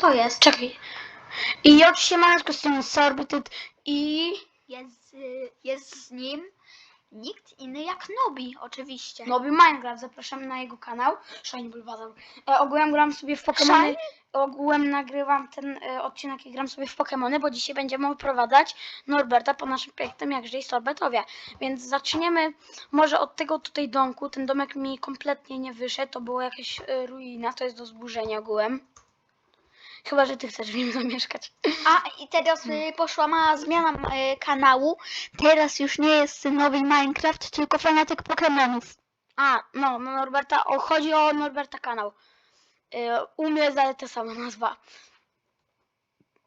to jest? Czekaj. I ja siemaneczko z tym Sorbited i... Jest, y, jest z nim nikt inny jak Nobi, oczywiście. Nowy Minecraft, zapraszamy na jego kanał. Shiny Bulbasaur. E, ogółem gram sobie w Pokémony. Shiny? Ogółem nagrywam ten e, odcinek i gram sobie w Pokémony, bo dzisiaj będziemy oprowadzać Norberta po naszym pięknym jakże i Sorbetowie. Więc zaczniemy może od tego tutaj domku. Ten domek mi kompletnie nie wyszedł, to była jakaś e, ruina, to jest do zburzenia ogółem. Chyba, że ty chcesz w nim zamieszkać. A i teraz y, poszła mała zmiana y, kanału. Teraz już nie jest nowy Minecraft, tylko fanatyk Pokémonów. A, no, no Norberta, o, chodzi o Norberta kanał. Yy, u mnie jest ta sama nazwa.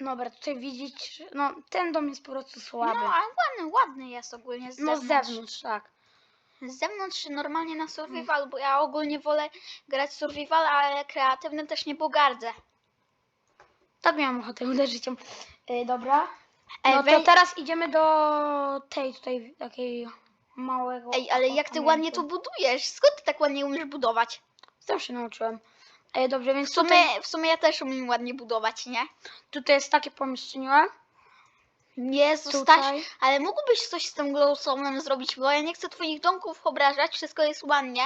Norbert, tutaj widzieć, no ten dom jest po prostu No, słaby. ale ładny, ładny jest ogólnie z No zewnątrz. z zewnątrz, tak. Z zewnątrz normalnie na survival, bo ja ogólnie wolę grać survival, ale kreatywnym też nie pogardzę. Tak miałam ochotę uderzyć ją. Yy, dobra. Ej, No to wej- teraz idziemy do tej tutaj takiej małego. Ej, ale jak ty ładnie to budujesz? Skąd ty tak ładnie umiesz budować? Sam się nauczyłem. Ej, dobrze, W więc sumie, tutaj, w sumie ja też umiem ładnie budować, nie? tutaj jest takie pomieszczenie. Jezus, Tutaj. Staś, ale mógłbyś coś z tym glowstone'em zrobić, bo ja nie chcę twoich domków obrażać, wszystko jest ładnie.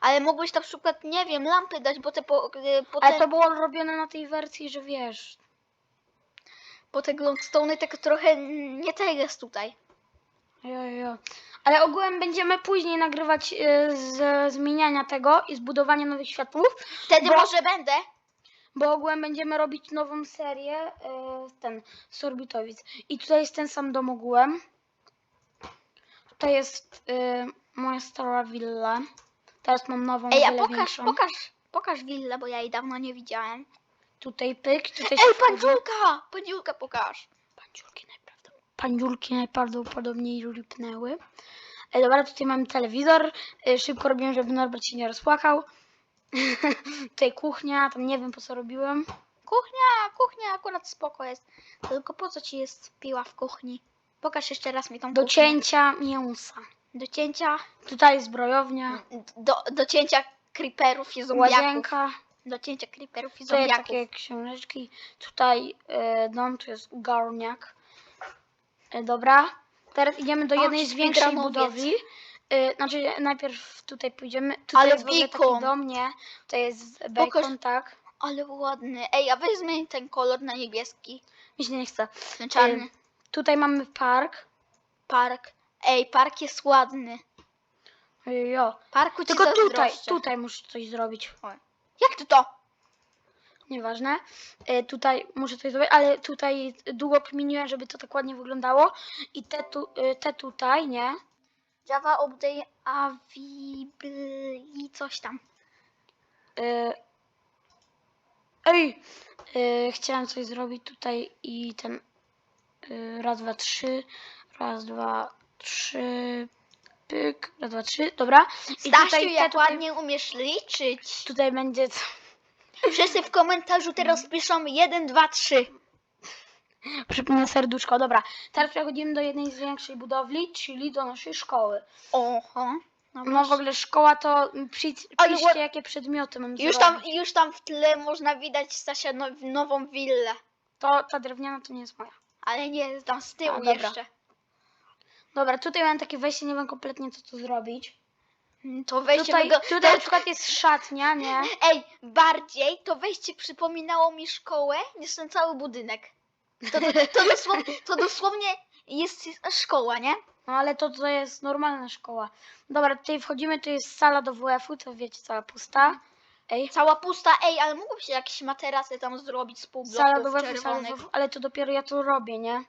Ale mógłbyś na przykład, nie wiem, lampy dać, bo te, po, y, po Ale te, to było robione na tej wersji, że wiesz. po te glowstone'y tak trochę nie tak jest tutaj. Jo, jo. Ale ogółem będziemy później nagrywać y, z zmieniania tego i zbudowania nowych światłów, Wtedy Bo- może będę. bo ogółem będziemy robić nową serię, y, ten, Sorbitowic. I tutaj jest ten sam dom ogółem. Tutaj jest y, moja stara willa. Teraz mam nową, Ej, a pokaż, większą. pokaż, pokaż willę, bo ja jej dawno nie widziałem. Tutaj pyk, tutaj Ej, pandziulka! Pandziulka pokaż. Pańdziulki najprawdopodobniej, pańdziulki najprawdopodobniej lipnęły. E, dobra, tutaj mamy telewizor. E, szybko robiłem, żeby Norbert się nie rozpłakał. tutaj kuchnia, tam nie wiem po co robiłem. Kuchnia, kuchnia akurat spoko jest. Tylko po co ci jest piła w kuchni? Pokaż jeszcze raz mi tą Do kuchnię. cięcia mięsa. Do cięcia. Tutaj zbrojownia, Do, do cięcia creeperów i zombiaków. łazienka, Do cięcia creeperów i tutaj zombiaków. takie książeczki. Tutaj e, dom, tu jest garniak. E, dobra, teraz idziemy do O, jednej z speedrunowiec. budowli. E, znaczy najpierw tutaj pójdziemy. Tutaj Ale jest w ogóle taki dom, nie? Tutaj jest bacon, tak. Ale ładny. Ej, a weź zmień ten kolor na niebieski. Mi się nie chce. Ten czarny. E, tutaj mamy park. Park. Ej, park jest ładny. Jo. Parku ci Tylko tutaj, zazdroszczę. tutaj muszę coś zrobić. Jak ty to? Nieważne. E, tutaj muszę coś zrobić, ale tutaj długo kminiłem, żeby to tak ładnie wyglądało. I te, tu, e, te tutaj, nie? Java update available i coś tam. E, ej! E, chciałem coś zrobić tutaj i ten e, raz, dwa, trzy. Raz, dwa, trzy. Pyk. Raz, dwa, trzy. Dobra. I Stasiu, tutaj, jak tutaj, ładnie umiesz liczyć. tutaj będzie... co- Wszyscy w komentarzu teraz piszą 1, 2, 3. Przypomnę serduszko. Dobra. Teraz przechodzimy do jednej z większej budowli, czyli do naszej szkoły. Oho. No w ogóle szkoła to przyjdź, Ale piszcie ład- jakie przedmioty mam Już tam, zrobić. już tam w tle można widać Stasia now, nową willę. To ta drewniana to nie jest moja. Ale nie, tam z tyłu A, dobra. jeszcze. Dobra, tutaj mam takie wejście, nie wiem kompletnie co tu zrobić. Mm, To wejście Tutaj, wygo- tutaj na to, przykład jest szatnia, nie? Ej, bardziej to wejście przypominało mi szkołę niż ten cały budynek. To, to, to, dosłownie, to dosłownie jest szkoła, nie? No ale to to jest normalna szkoła. Dobra, tutaj wchodzimy, tu jest sala do WF-u, to wiecie, cała pusta. Ej, Cała pusta, ej, ale mógłby się jakieś materasy tam zrobić z pół sala do bloków WF-u, sala do czerwonych. WF-u, ale to dopiero ja to robię, nie?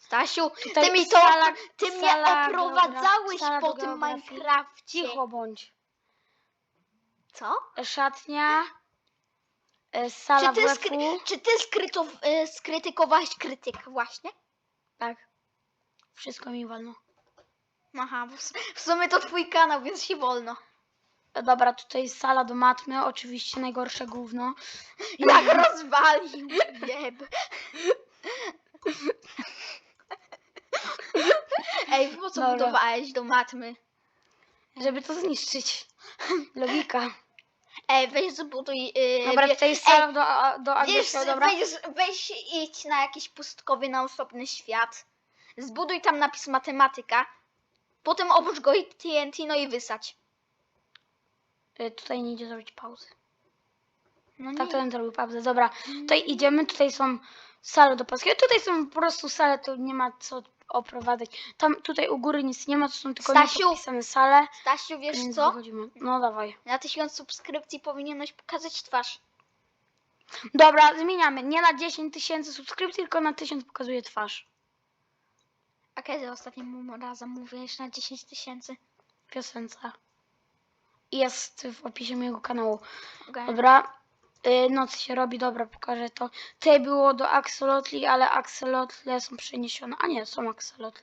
Stasiu, Tutaj ty mi to, sala- ty mnie sala oprowadzałeś sala po tym geografii. Minecrafcie. Cicho bądź. Co? Szatnia, e, sala Czy ty, WF-u. skry, czy ty skryto, y, skrytykowałeś krytyk właśnie? Tak. Wszystko mi wolno. Aha, bo w, w sumie to twój kanał, więc się wolno. E, Dobra, tutaj jest sala do matmy, oczywiście najgorsze gówno. Jak rozwalił, jeb. Ej, po co Dobra. budowałeś do matmy? Żeby to zniszczyć. Logika. Ej, weź zbuduj... Yy, Dobra, wie- tutaj jest Ej, sala do, a- do Wiesz, angielskiego, dobra? weź, weź idź na jakiś pustkowy, na osobny świat. Zbuduj tam napis matematyka. Potem obróć go i TNT, no i wysadź. Y, Tutaj nie idzie zrobić pauzy. No Tak, nie. to bym zrobił pauzę. Dobra, tutaj idziemy, tutaj są sale do polskiego. Tutaj są po prostu sale, to nie ma co oprowadzać. Tam, tutaj u góry nic nie ma, to są tylko Stasiu! niepopisane sale. Stasiu, wiesz więc co? wychodzimy. No dawaj. Na tysiąc subskrypcji powinieneś pokazać twarz. Dobra, zmieniamy. Nie na 10 tysięcy subskrypcji, tylko na 1000 pokazuje twarz. A kiedy ostatnim razem mówiłeś na 10 tysięcy? Piosence. Jest w opisie mojego kanału. Okej. Dobra. Y, noc się robi, dobra, pokażę to. Tutaj było do axolotli, ale axolotle są przeniesione. A nie, są axolotle.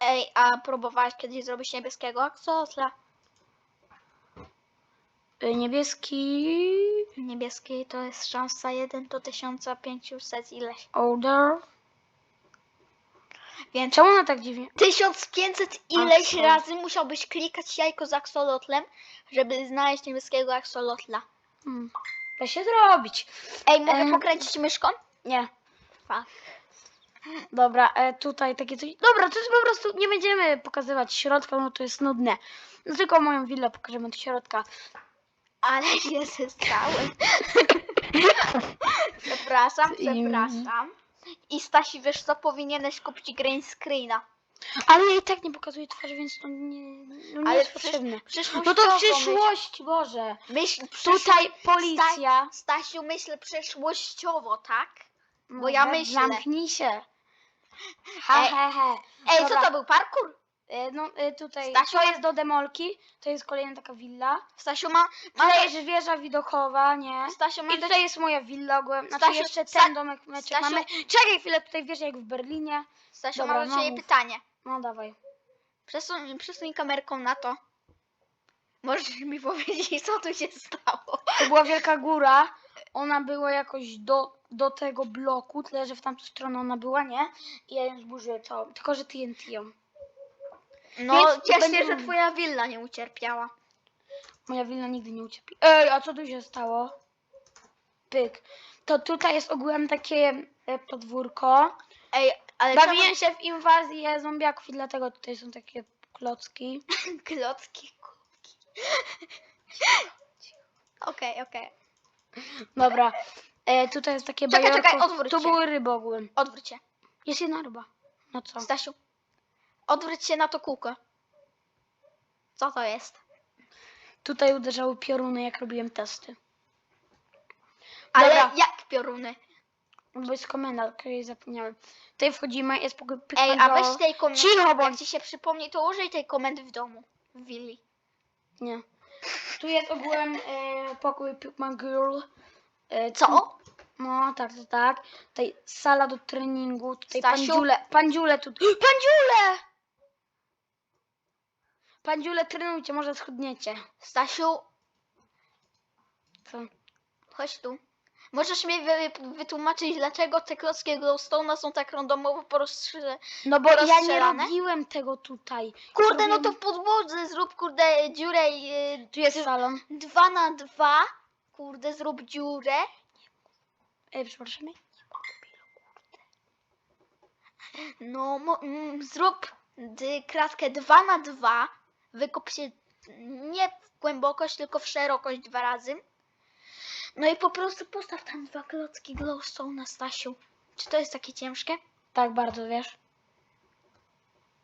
Ej, a próbowałeś kiedyś zrobić niebieskiego aksosla? Y, niebieski Niebieski to jest szansa 1 do 1500 ileś. order. Więc Czemu ona tak dziwnie? 1500 ileś Axol. razy musiałbyś klikać jajko z aksolotlem, żeby znaleźć niebieskiego aksolotla. Hmm. Da się zrobić. Ej, mogę Em. pokręcić myszką? Nie. Fuck. Dobra, e, tutaj takie coś. Dobra, to jest po prostu. Nie będziemy pokazywać środka, no to jest nudne. No tylko moją willę pokażemy od środka. Ale nie zostały. przepraszam, I- przepraszam. I Stasi, wiesz co, powinieneś kupić green screena. Ale ja i tak nie pokazuję twarzy, więc to nie, no nie Ale jest przysz- potrzebne. przyszłościowo No to w myśl. przyszłości, Boże. Myśl, Tutaj policja. Sta, Stasiu, myśl przyszłościowo, tak? Bo ja myślę. Zamknij się. Ha, Ej, he, he. Ej, Dobra. co to był, parkour? E, No e, tutaj, Stasiu, to jest do demolki, to jest kolejna taka willa. Stasiu ma... ma Tutaj jest wieża widokowa, nie? Stasiu ma... I tutaj jest moja willa ogółem, znaczy Stasiu, jeszcze Sta- ten domek meczek Stasiu- mamy. Czekaj chwilę, tutaj wiesz jak w Berlinie. Stasiu, Dobra, mam do no ciebie mów. pytanie. No dawaj. Przesuń, przesuń kamerką na to. Możesz mi powiedzieć, co tu się stało? To była wielka góra, ona była jakoś do, do tego bloku, tyle że w tamtą stronę ona była, nie? I ja ją zburzyłem całą, tylko że TNT ją. No, Więc cieszę się, że twoja willa nie ucierpiała. Moja willa nigdy nie ucierpi. Ej, a co tu się stało? Pyk. To tutaj jest ogółem takie e, podwórko. Ej, ale Bawiłem się w inwazję zombiaków i dlatego tutaj są takie klocki. czemu... Klocki, kubki. Okej, okej. Dobra. E, tutaj jest takie Czekaj, bajorko. czekaj, odwróć Tu się. były ryby ogółem. Odwróć się. Jest jedna ryba. No co? Stasiu, odwróć się na to kółko. Co to jest? Tutaj uderzały pioruny, jak robiłem testy. Ale Dobra. jak pioruny? Bo jest komenda, której zapomniałem. Tutaj wchodzimy, jest pokój Ej, a weź tej komendy. Cicho Jak ci się przypomni, to użyj tej komendy w domu. W willi. Nie. Tu jest ogółem e, pokój Pikman Girl. E, Co? No, tak, tak, tak. Tutaj sala do treningu, tutaj Stasiu? pandziule, pandziule tu. Pandziule! Pandziule trenujcie, może schudniecie. Stasiu, Co? chodź tu. Możesz mi wy, wytłumaczyć, dlaczego te klocki glowstone'a są tak randomowo porozstrzelane? No bo ja nie robiłem tego tutaj. Kurde, no to w podłodze zrób, kurde, dziurę yy, Tu jest salon. dwa na dwa. Kurde, zrób dziurę. Ej, przepraszam. No, mo, mm, zrób d, kratkę 2 na 2 Wykop się nie w głębokość, tylko w szerokość dwa razy. No i po prostu postaw tam dwa klocki glowstone na Stasiu. Czy to jest takie ciężkie? Tak bardzo, wiesz?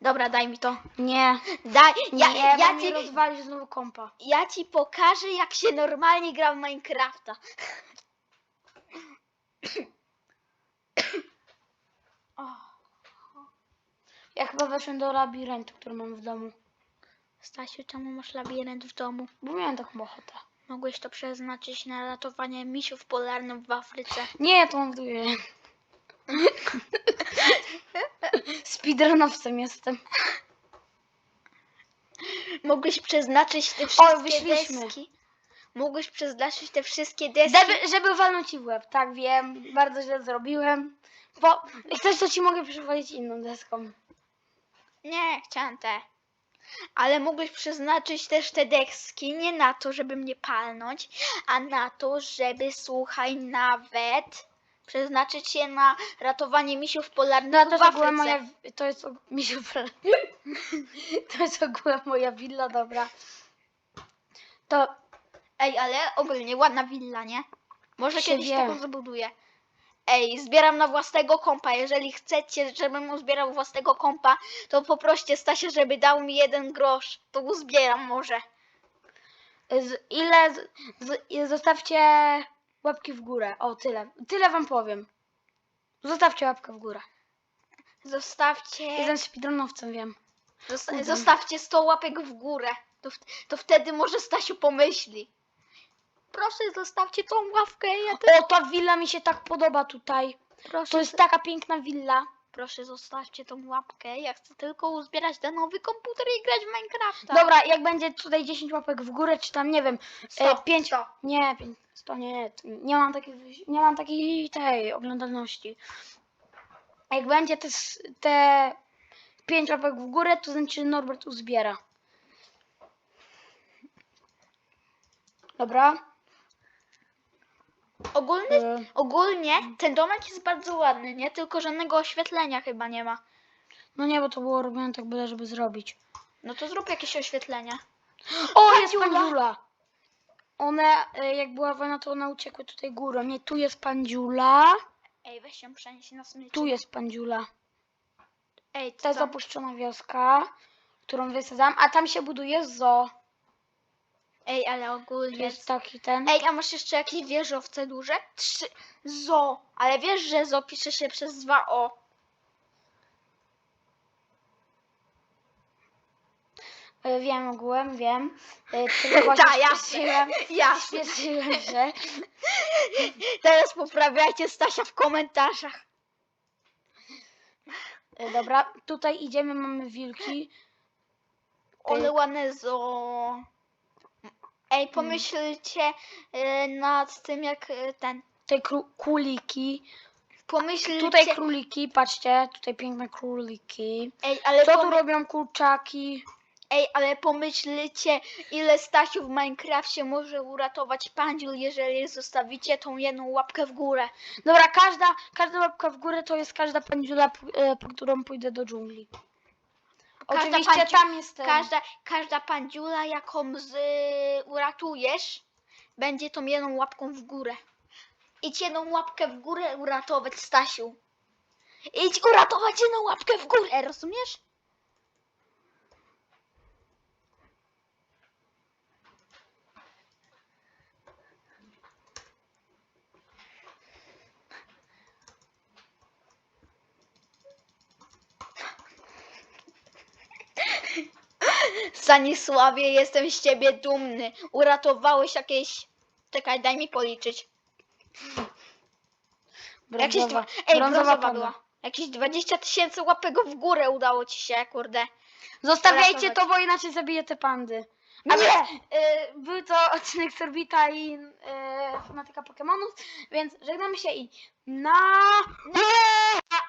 Dobra, daj mi to. Nie. Daj, Nie, ja, ja, ja ci, rozwalisz znowu kompa. ja ci pokażę, jak się normalnie gra w Minecrafta. Ja chyba weszłem do labiryntu, który mam w domu. Stasiu, czemu masz labirynt w domu? Bo miałem taką ochotę. Mogłeś to przeznaczyć na ratowanie misiów polarnych w Afryce. Nie, to ląduję. Speedrunowcem jestem. Mogłeś przeznaczyć te wszystkie wyszliśmy. deski. Mogłeś przeznaczyć te wszystkie deski. Żeby, żeby walnąć ci w łeb, tak wiem. Bardzo źle zrobiłem. Bo chcesz, to ci mogę przywalić inną deską. Nie, chciałam te. Ale mógłbyś przeznaczyć też te deski nie na to, żeby mnie palnąć, a na to, żeby, słuchaj, nawet przeznaczyć je na ratowanie misiów polarnych No to w jest Afryce. moja, to jest, og- to jest ogółem moja willa, dobra. To Ej, ale ogólnie ładna willa, nie? Może Się kiedyś wie. taką zabuduję. Ej, zbieram na własnego kompa. Jeżeli chcecie, żebym uzbierał własnego kompa, to poproście Stasia, żeby dał mi jeden grosz. To uzbieram może. z, ile, z, z, zostawcie łapki w górę, o tyle, tyle wam powiem. Zostawcie łapkę w górę. Zostawcie, Jestem speedrunowcem, wiem. zosta- zostawcie 100 łapek w górę. To, to wtedy może Stasiu pomyśli. Proszę, zostawcie tą łapkę. Ja też O, ta willa mi się tak podoba tutaj. proszę, To jest taka piękna willa. proszę, zostawcie tą łapkę. Ja chcę tylko uzbierać ten nowy komputer i grać w Minecrafta. Dobra, jak będzie tutaj 10 łapek w górę, czy tam, nie wiem, e, Sto, 5, sto. nie, 5, 100, nie, nie, mam takiej, nie mam takiej tej oglądalności. Jak będzie te, te 5 łapek w górę, to znaczy Norbert uzbiera. Dobra. Ogólny e, Ogólnie ten domek jest bardzo ładny, nie? Tylko żadnego oświetlenia chyba nie ma. No nie, bo to było robione tak byle, żeby zrobić. No to zrób jakieś oświetlenia. O, jest Pandziula. pandziula. One, e, jak była wojna, to one uciekły tutaj górą. Nie, tu jest pandziula, Ej, weź się przenieść na smyczy. tu jest pandziula. Ej, To jest tam. opuszczona wioska, którą wysadzam, a tam się buduje zoo. Ej, ale ogólnie. jest taki ten. Ej, a masz jeszcze jakieś wieżowce duże? Trzy. Zo. Ale wiesz, że zo pisze się przez dwa o. E, Wiem ogółem, wiem. E, Tylko Ta, jasne. śpieszyłem, Jasne. śpieszyłem się. Teraz poprawiajcie Stasia w komentarzach. E, Dobra, tutaj idziemy, mamy wilki. Pyk. ładne zo. Ej, pomyślcie y, nad tym, jak y, ten. Kró- króliki. Pomyślcie. Tutaj króliki, patrzcie, tutaj piękne króliki. Ej, ale Co tu pomy- robią kurczaki? Ej, ale pomyślcie, ile Stasiu w Minecrafcie może uratować Pandziul, jeżeli zostawicie tą jedną łapkę w górę. Dobra, każda, każda łapka w górę to jest każda pędziula, p- e, po którą pójdę do dżungli. Każda Oczywiście tam jest ten. Każda, każda Pandziula, jaką z, uratujesz, będzie tą jedną łapką w górę. Idź jedną łapkę w górę uratować, Stasiu. Idź uratować jedną łapkę w górę, rozumiesz? Stanisławie, jestem z ciebie dumny. Uratowałeś jakieś... Czekaj, daj mi policzyć. Jakieś Brązowa, dwa... Ej, brązowa brązowa była. Jakieś 20 tysięcy łapek w górę udało ci się, kurde. Zostawiajcie to, bo inaczej zabiję te pandy. Nie! Ale e, był to odcinek Sorbita i e, fanatyka Pokemonów, więc żegnamy się i na... Nie!